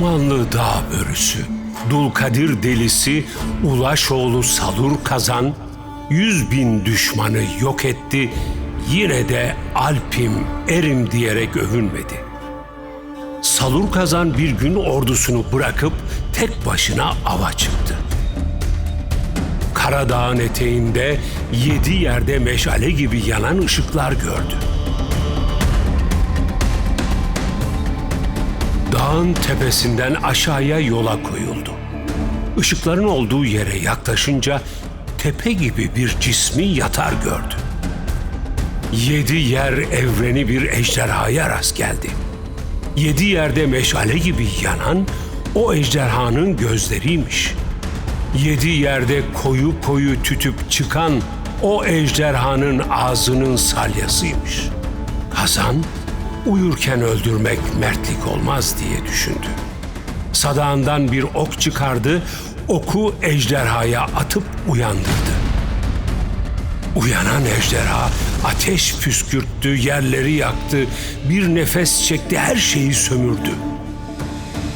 Dumanlı Dağ Börüsü, Dulkadir Delisi, Ulaşoğlu Salur Kazan, yüz bin düşmanı yok etti, yine de Alpim, Erim diyerek övünmedi. Salur Kazan bir gün ordusunu bırakıp tek başına ava çıktı. Karadağ'ın eteğinde yedi yerde meşale gibi yanan ışıklar gördü. Dağın tepesinden aşağıya yola koyuldu. Işıkların olduğu yere yaklaşınca tepe gibi bir cismi yatar gördü. Yedi yer evreni bir ejderhaya rast geldi. Yedi yerde meşale gibi yanan o ejderhanın gözleriymiş. Yedi yerde koyu koyu tütüp çıkan o ejderhanın ağzının salyasıymış. Kazan uyurken öldürmek mertlik olmaz diye düşündü. Sadağından bir ok çıkardı, oku ejderhaya atıp uyandırdı. Uyanan ejderha ateş püskürttü, yerleri yaktı, bir nefes çekti, her şeyi sömürdü.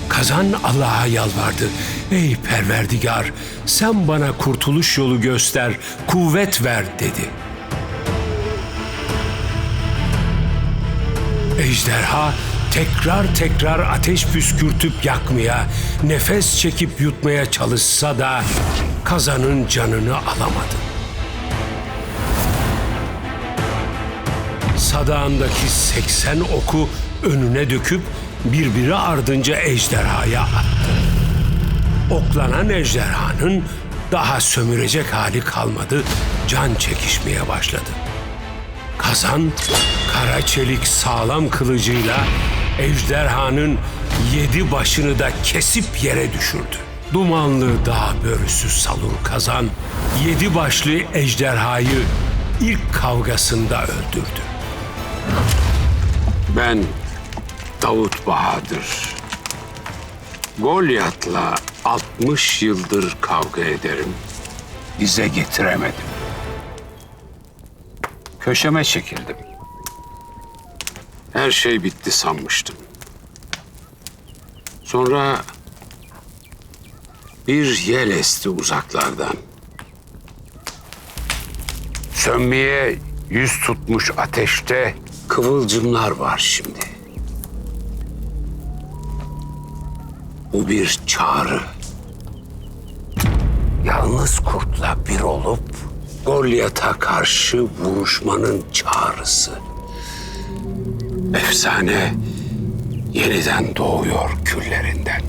Kazan Allah'a yalvardı. Ey perverdigar, sen bana kurtuluş yolu göster, kuvvet ver dedi. Ejderha tekrar tekrar ateş püskürtüp yakmaya, nefes çekip yutmaya çalışsa da kazanın canını alamadı. Sadağındaki 80 oku önüne döküp birbiri ardınca ejderhaya attı. Oklanan ejderhanın daha sömürecek hali kalmadı, can çekişmeye başladı. Kazan kara çelik sağlam kılıcıyla ejderhanın yedi başını da kesip yere düşürdü. Dumanlı dağ börüsü salur kazan yedi başlı ejderhayı ilk kavgasında öldürdü. Ben Davut Bahadır. Golyat'la 60 yıldır kavga ederim. Dize getiremedim. Köşeme çekildim. Her şey bitti sanmıştım. Sonra bir yel esti uzaklardan. Sönmeye yüz tutmuş ateşte kıvılcımlar var şimdi. Bu bir çağrı. Yalnız kurtla bir olup Golyat'a karşı vuruşmanın çağrısı. Efsane yeniden doğuyor küllerinden.